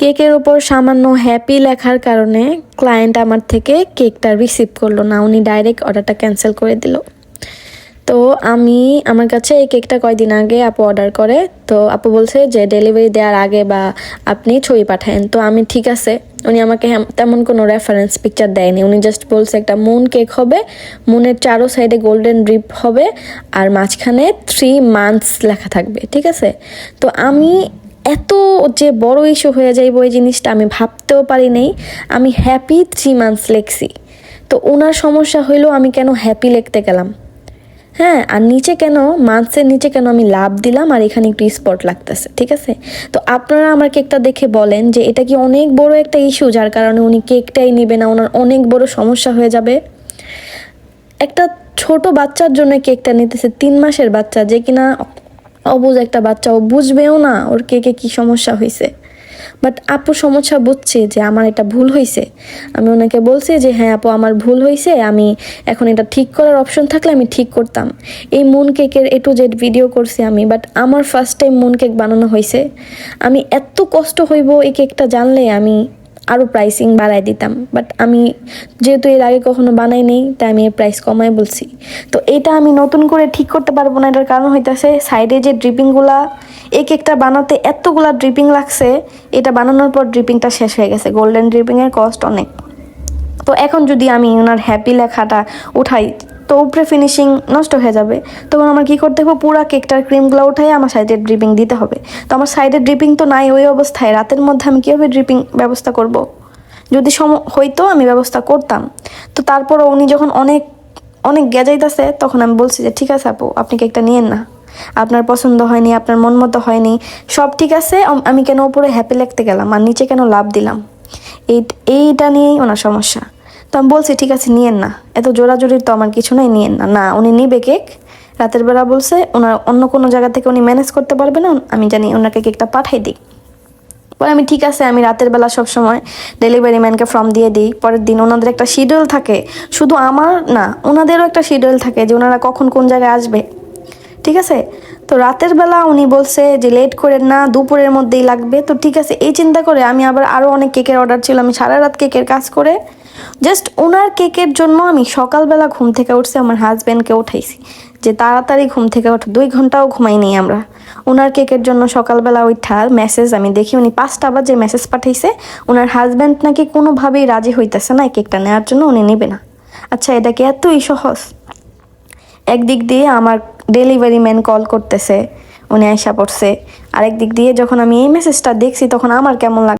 কেকের ওপর সামান্য হ্যাপি লেখার কারণে ক্লায়েন্ট আমার থেকে কেকটা রিসিভ করল না, উনি ডাইরেক্ট অর্ডারটা ক্যান্সেল করে দিল। তো আমি, আমার কাছে এই কেকটা কয়দিন আগে আপু অর্ডার করে, তো আপু বলছে যে ডেলিভারি দেওয়ার আগে বা আপনি ছবি পাঠায়েন। তো আমি ঠিক আছে, উনি আমাকে তেমন কোনো রেফারেন্স পিকচার দেয়নি, উনি জাস্ট বলছে একটা মুন কেক হবে মুনের চারো সাইডে গোল্ডেন ড্রিপ হবে, আর মাঝখানে থ্রি মান্থস লেখা থাকবে, ঠিক আছে? তো আমি এত যে বড় ইস্যু হয়ে যাইব এই জিনিসটা আমি ভাবতেও পারি নাই। আমি হ্যাপি থ্রি মান্থস লেখছি। তো ওনার সমস্যা হইল আমি কেন হ্যাপি লিখতে গেলাম? হ্যাঁ আর নিচে কেন মান্থসের নিচে কেন আমি লাভ দিলাম আর এখানে একটু স্পট লাগতেছে, ঠিক আছে? তো আপনারা আমার কেকটা দেখে বলেন যে এটা কি অনেক বড় একটা ইস্যু যার কারণে উনি কেকটাই নেবে না, ওনার অনেক বড় সমস্যা হয়ে যাবে? একটা ছোট বাচ্চার জন্য কেকটা নিতেছে তিন মাসের বাচ্চা যে কিনা অবুঝ একটা বাচ্চা, ও বুঝবেও না ওর কেকে কি সমস্যা হয়েছে বাট আপু সমস্যা বুঝছে যে আমার এটা ভুল হয়েছে আমি ওনাকে বলছি যে হ্যাঁ আপু, আমার ভুল হয়েছে আমি এখন এটা ঠিক করার অপশন থাকলে আমি ঠিক করতাম। এই মুন কেকের এ টু জেড ভিডিও করছি আমি বাট আমার ফার্স্ট টাইম মুন কেক বানানো হয়েছে আমি এত কষ্ট হইব এই কেকটা জানলে আমি আরও প্রাইসিং বাড়াই দিতাম। বাট আমি যেহেতু এর আগে কখনো বানাই নেই, তাই আমি এর প্রাইস কমাই বলছি। তো এটা আমি নতুন করে ঠিক করতে পারব না, এটার কারণ হইতেছে সাইডে যে ড্রিপিংগুলা এই কেকটা বানাতে এতগুলা ড্রিপিং লাগছে, এটা বানানোর পর ড্রিপিংটা শেষ হয়ে গেছে। গোল্ডেন ড্রিপিংয়ের কস্ট অনেক। তো এখন যদি আমি ওনার হ্যাপি লেখাটা উঠাই তো উপরে ফিনিশিং নষ্ট হয়ে যাবে। তখন আমার কি করতে হবে? পুরো কেকটার ক্রিমগুলো উঠাই আমার সাইডে ড্রিপিং দিতে হবে। তো আমার সাইডে ড্রিপিং তো নাই, ওই অবস্থায় রাতের মধ্যে আমি কীভাবে ড্রিপিং ব্যবস্থা করব। যদি সম, হইতো আমি ব্যবস্থা করতাম। তো তারপরও উনি যখন অনেক অনেক গেজাইতেছে, তখন আমি বলছি যে, ঠিক আছে আপু, আপনি কেকটা নিয়েন না। আপনার পছন্দ হয়নি, আপনার মন মতো হয়নি। সব ঠিক আছে, আমি কেন উপরে হ্যাপি লিখতে গেলাম? আর নিচে কেন লাভ দিলাম? এই, এইটা নিয়েই ওনার সমস্যা। তো আমি বলছি, ঠিক আছে, নিয়েন না। এত জোরাজোরির তো আমার কিছু নাই, নিয়েন না। না, উনি নিবে কেক। রাতের বেলা বলছে, ওনার অন্য কোনো জায়গা থেকে উনি ম্যানেজ করতে পারবে না, আমি জানি ওনাকে কেকটা পাঠাই দিই পরে আমি ঠিক আছে, আমি রাতের বেলা সব সময় ডেলিভারি ম্যানকে ফর্ম দিয়ে দিই। পরের দিন ওনাদের একটা শিডিউল থাকে। শুধু আমার না, ওনাদেরও একটা শিডিউল থাকে যে ওনারা কখন কোন জায়গায় আসবে। ঠিক আছে? তো রাতের বেলা উনি বলছে যে লেট করেন না, দুপুরের মধ্যেই লাগবে। তো ঠিক আছে, এই চিন্তা করে আমি আবার আরও অনেক কেকের অর্ডার ছিল। আমি সারা রাত কেকের কাজ করে জাস্ট ওনার কেকের জন্য আমি সকালবেলা ঘুম থেকে উঠছি, আমার হাজব্যান্ডকে উঠাইছি। যে তাড়াতাড়ি ঘুম থেকে ওঠো, দুই ঘন্টাও ঘুমাই ঘুমাইনি আমরা। ওনার কেকের জন্য সকালবেলা ওইঠা মেসেজ আমি দেখি উনি পাঁচটা বাজে মেসেজ পাঠাইছে। ওনার হাজব্যান্ড নাকি কোনোভাবেই রাজি হইতেছে না কেকটা নেওয়ার জন্য, উনি নেবে না। আচ্ছা এটা কি এতই সহজ? একদিক দিয়ে আমার ডেলিভারি ম্যান কল করতেছে, উনি আয়সা পড়ছে। আরেক দিক দিয়ে যখন আমি এই মেসেজটা দেখছি, তখন আমার কেমন লাগ